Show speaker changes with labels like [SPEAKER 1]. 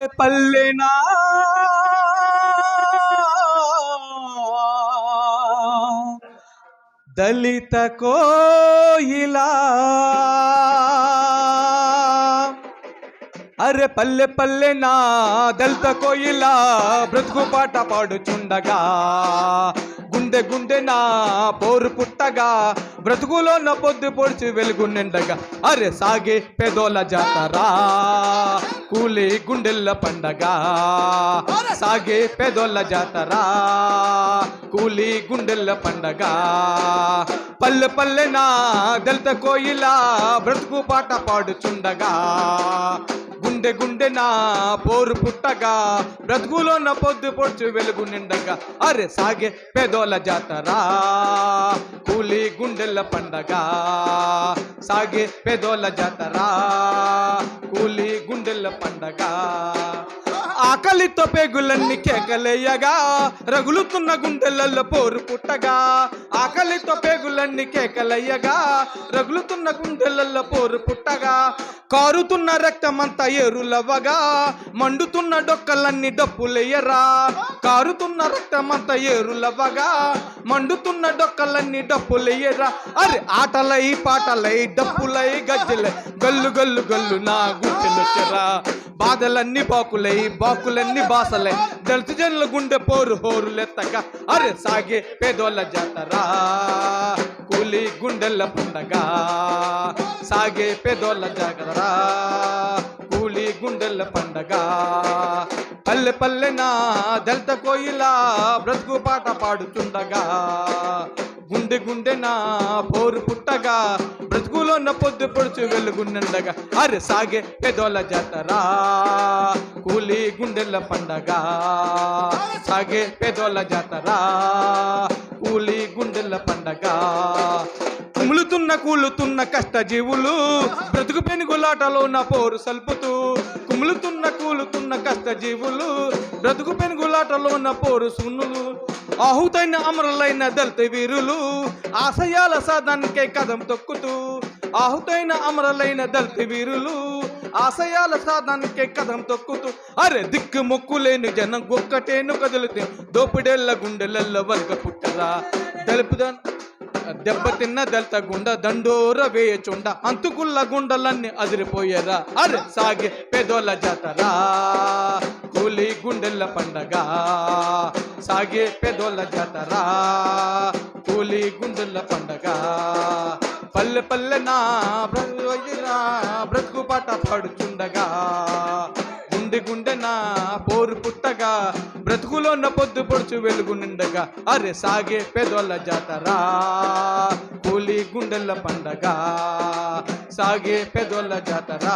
[SPEAKER 1] పల్లెనా? దళిత కోయిలా? అరే పల్లె పల్లె నా దళిత కోయిలా బ్రతుకు పాట పాడుచుండగా. గుండె గుండె నా పోరు పుట్టగా. బ్రతుకులో నా పొద్దు పొడిచి వెలుగు నిండగా. అరే సాగే పెదోల జాతరా కూలి గుండెల్ల పండగ. సాగే పెదోల జాతరా కూలి గుండెల్ల పండగ. పల్లె పల్లె నా దళిత కోయిలా బ్రతుకు పాట పాడుచుండగా. గుండె గుండె నా పోరు పుట్టగా బ్రతుకులో నా పొద్దు పొడుచు వెలుగు నిండగా. అరే సాగే పేదోల జాతరా కూలి గుండెల పండగ. సాగే పేదోల జాతరా కూలి గుండెల పండగ. ఆకలితో పేగులన్నీ కేకలేయగా రగులుతున్న గుండెలలో పోరు పుట్టగా. ఆకలితో పేగులన్నీ కేకలయ్యగా రగులుతున్న గుండెలలో పోరు పుట్టగా. కారుతున్న రక్తమంతా ఏరులవ్వగా మండుతున్న డొక్కలన్నీ డప్పులెయ్యరా కారుతున్న రక్తమంతా ఏరులవ్వగా మండుతున్న డొక్కలన్నీ డప్పులెయ్యరా అరే ఆటలై పాటలై డప్పులై గజ్జలై గల్లు గల్లు గల్లు నా గుండెలొచ్చరా బాధలన్నీ బాకులై బాకులన్నీ బాసలై దళిత జనుల గుండె పోరు హోరులెత్తగా. అరే సాగే పేదోళ్ళ జాతరా. కూలి గుండెల పండగ. సాగే పేదోళ్ళ జాగదరా. కూలి గుండెల పండగ. పల్లె పల్లెనా దళిత కోయిలా బ్రతుకు పాట పాడుతుండగా. గుండె గుండె నా పోరు పుట్టగా బ్రతుకులో నా పొద్దు పొడుచు వెలుగుండగా అరే సాగే పెదోల జాతరా కూలి గుండెల పండగ. సాగే పెదోల జాతరా కూలి గుండెల పండగ. కుములుతున్న కూలుతున్న కష్ట జీవులు బ్రతుకు పెనుగులాటలో నా పోరు సల్పుతూ. కుములుతున్న కూలుతున్న కష్ట జీవులు బ్రతుకు పెనుగులాటలో నా పోరు సున్నులు. ఆహుతైన అమరులైన దళిత వీరులు ఆశయాల సాధనకే కదం తొక్కుతూ ఆహుతైన అమరులైన దళిత వీరులు ఆశయాల సాధనకే కదం తొక్కుతూ అరే దిక్కు మొక్కులేని జనం ఒక్కటేను కదులుతే దోపిడేళ్ళ గుండెలల్ల వల్క పుట్టరా? దళిపుదన్ దెబ్బతిన్న దళిత గుండ దండోర వేయచుండ అంతుకుల్ల గుండలన్నీ అదిరిపోయారా? అరే సాగే పేదోళ్ళ జాతరా? పులి గుండెల పండగ. సాగే పెదోళ్ళ జాతరా. పులి గుండెల పండగ. పల్లె పల్లె నా బ్రతుకు పాట పాడుచుండగా. గుండె గుండె నా పోరు పుట్టగా బ్రతుకులో ఉన్న పొద్దు పొడుచు వెలుగు నిండగా. అరే సాగే పెదోళ్ళ జాతరా. కూలి గుండెల పండగ. సాగే పెదోళ్ళ జాతరా.